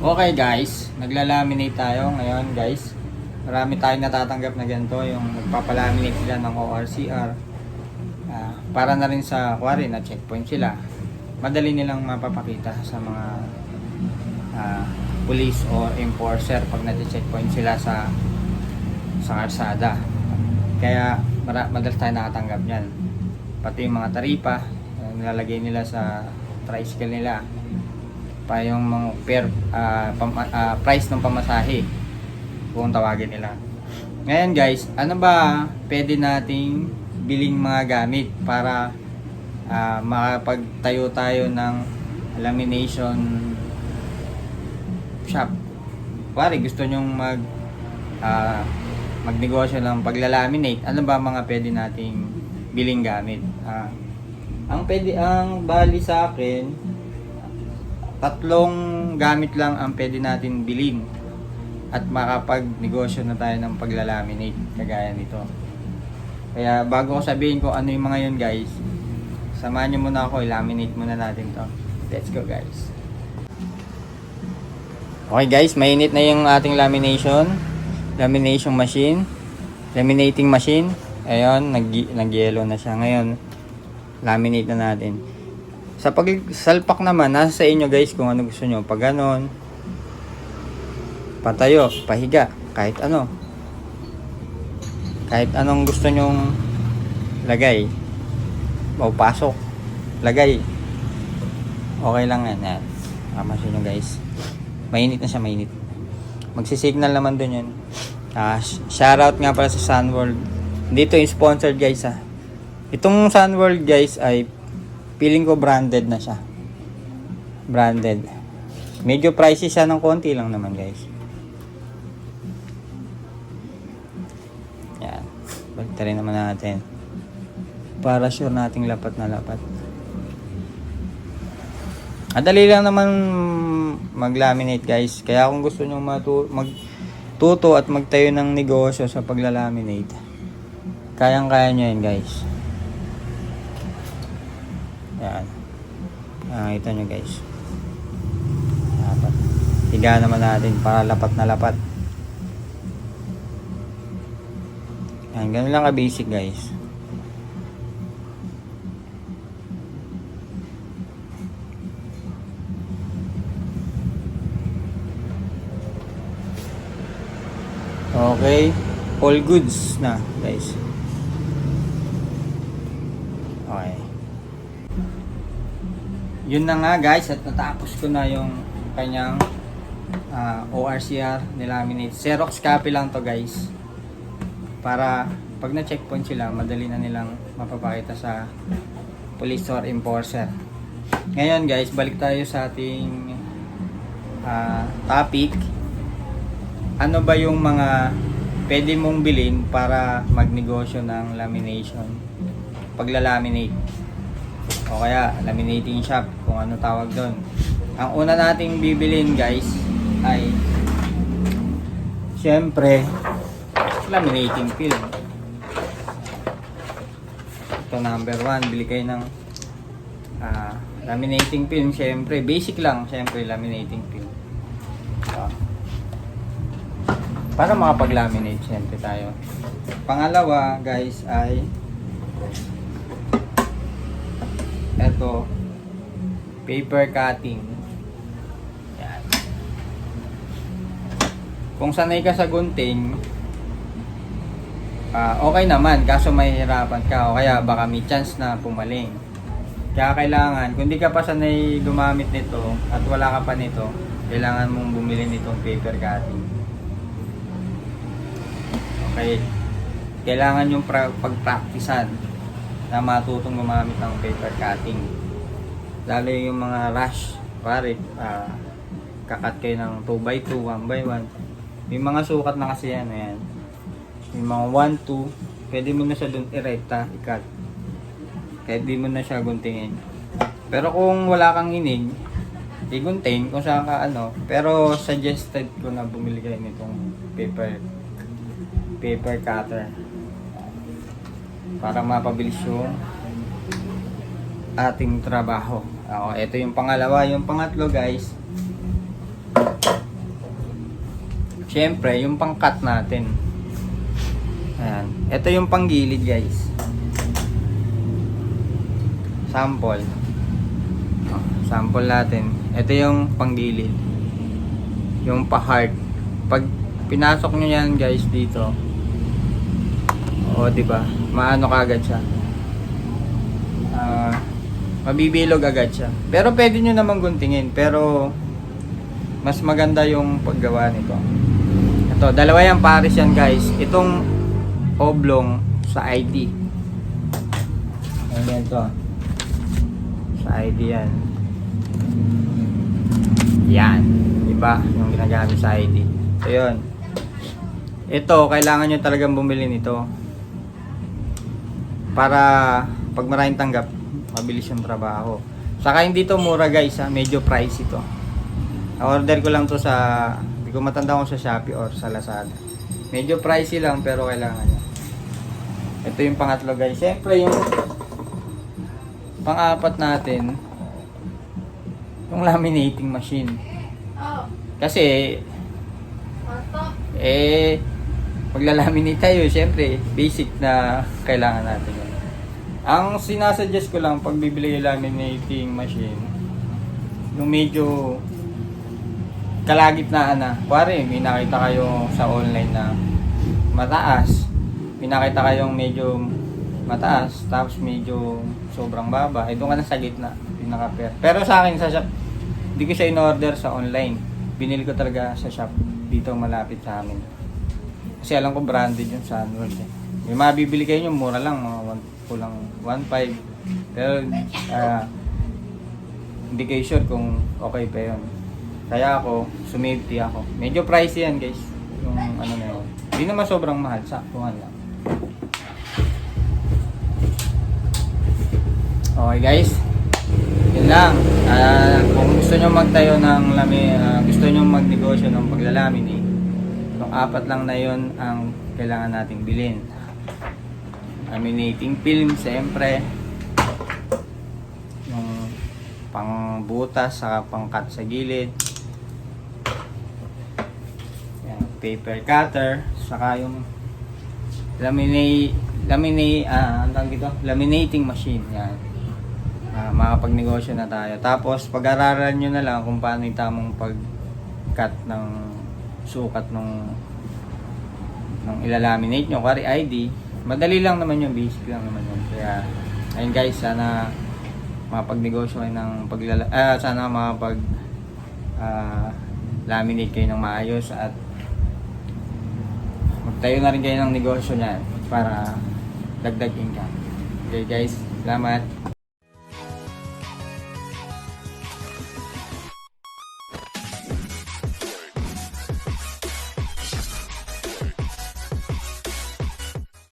Okay guys, naglalaminate tayo ngayon guys. Marami tayong natatanggap na ganito, yung nagpapalaminate sila ng ORCR. Ah, para na rin sa kuwari na checkpoint sila. Madali nilang mapapakita sa mga ah, police or enforcer pag na-checkpoint sila sa sa karsada. Kaya mara, madalas tayo nakatanggap niyan. Pati yung mga taripa, nilalagay nila sa tricycle nila pa yung mga per ah, pam- ah, price ng pamasahe kung tawagin nila. Ngayon guys, ano ba pwede nating biling mga gamit para ah, makapagtayo tayo ng lamination shop. Pare, gusto nyong mag ah, magnegosyo ng paglalaminate. Ano ba mga pwede nating biling gamit? Ah, ang pwede ang bali sa akin tatlong gamit lang ang pwede natin bilhin at makapag-negosyo na tayo ng paglalaminate kagaya nito. Kaya bago ko sabihin ko ano yung mga yun guys, samahan nyo muna ako, laminate muna natin to. Let's go guys. Okay guys, mainit na yung ating lamination. Lamination machine. Laminating machine. Ayun, nag nag-yellow na siya. Ngayon, laminate na natin. Sa pagsalpak naman, nasa sa inyo guys kung ano gusto nyo. Pag ganon, patayo, pahiga, kahit ano. Kahit anong gusto nyong lagay. O pasok, lagay. Okay lang yan. yan. Tama sa inyo guys. Mainit na siya, mainit. Magsisignal naman dun yun. Sh- shoutout nga pala sa Sunworld. Dito yung sponsored guys ah. Itong Sunworld guys ay feeling ko branded na siya. Branded. Medyo pricey siya ng konti lang naman guys. Yan. Baliktari naman natin. Para sure nating lapat na lapat. Madali lang naman mag-laminate guys. Kaya kung gusto nyo magtuto at magtayo ng negosyo sa paglalaminate, kayang-kaya nyo yan guys. Yan. Nakita nyo guys. Lapat. Higa naman natin para lapat na lapat. Yan, ganun lang ka-basic guys. Okay. All goods na, guys. Okay. Yun na nga, guys. At natapos ko na yung kanyang ah, ORCR nilaminate. Xerox copy lang to, guys. Para pag na-checkpoint sila, madali na nilang mapapakita sa police or enforcer. Ngayon, guys, balik tayo sa ating ah, topic ano ba yung mga pwede mong bilhin para magnegosyo ng lamination paglalaminate o kaya laminating shop kung ano tawag doon. Ang una nating bibilin guys ay syempre laminating film. Ito number one bili kayo ng ah, laminating film syempre basic lang syempre laminating film. Ito para makapag-laminate syempre tayo. Pangalawa, guys, ay eto paper cutting. Yan. Kung sanay ka sa gunting, ah, okay naman, kaso mahihirapan ka o kaya baka may chance na pumaling. Kaya kailangan, kung di ka pa sanay gumamit nito at wala ka pa nito, kailangan mong bumili nitong paper cutting. Okay. Kailangan yung pra- pagpraktisan na matutong gumamit ng paper cutting. Lalo yung mga rush, pare, ah, kakat kayo ng 2x2, 1x1. May mga sukat na kasi yan, ayan. May mga 1, 2, pwede mo na siya dun irekta, ikat. Kahit di mo na siya guntingin. Pero kung wala kang inig, igunting kung saan ka ano. Pero suggested ko na bumili kayo nitong paper paper cutter para mapabilis yung ating trabaho. Oo, ito yung pangalawa. Yung pangatlo guys, syempre, yung pang-cut natin. Ayan. Ito yung panggilid, guys. Sample. Oh, sample natin. Ito yung panggilid. Yung pa-hard. Pag pinasok nyo yan, guys, dito. O, di ba? Maano kagad siya. Mabibilog agad siya. Pero pwede nyo naman guntingin. Pero, mas maganda yung paggawa nito. Ito, dalawa yung pares yan guys. Itong oblong sa ID. Ayan to. Sa ID yan. Yan. Diba? Yung ginagamit sa ID. So, yun. Ito, kailangan nyo talagang bumili nito. Para pag maraming tanggap, mabilis yung trabaho. Saka hindi to mura guys ha, medyo pricey to. Order ko lang to sa, hindi ko matanda kung sa Shopee or sa Lazada. Medyo pricey lang pero kailangan niya. Ito yung pangatlo guys. Siyempre yung pang-apat natin, yung laminating machine. Oh, Kasi, eh, maglalaminate tayo, syempre, basic na kailangan natin. Ang sinasuggest ko lang pag bibili yung laminating machine, yung medyo kalagitnaan na. Kuwari, may nakita kayo sa online na mataas. May nakita kayong medyo mataas, tapos medyo sobrang baba. Eh, doon ka na sa gitna. Pinaka-pair. Pero sa akin, sa shop, hindi ko siya in-order sa online. Binili ko talaga sa shop dito malapit sa amin. Kasi alam ko branded yung Sunworld eh. May mabibili kayo yung mura lang, mga kulang 1.5. Pero ah, hindi kung okay pa yun. Kaya ako, sumipti ako. Medyo pricey yan guys. Yung ano na yun. Hindi naman sobrang mahal, saktuhan lang. Okay guys. Yun lang. Ah, kung gusto nyo magtayo ng lami, ah, gusto nyo magnegosyo ng paglalaminate, Itong apat lang na yon ang kailangan nating bilhin. Laminating film, siyempre. Yung pang butas, saka pang cut sa gilid. Yan, paper cutter, saka yung laminate, laminate, ah, ang dito? Laminating machine. Yan. Ah, makapagnegosyo na tayo. Tapos, pag-aralan nyo na lang kung paano yung tamang pag-cut ng sukat nung nung ilalaminate nyo, kari ID, madali lang naman yung basic lang naman yun. Kaya, ayun guys, sana makapagnegosyo kayo ng paglala, ah, sana makapag ah, laminate kayo ng maayos at magtayo na rin kayo ng negosyo niyan para dagdag income. Okay guys, salamat.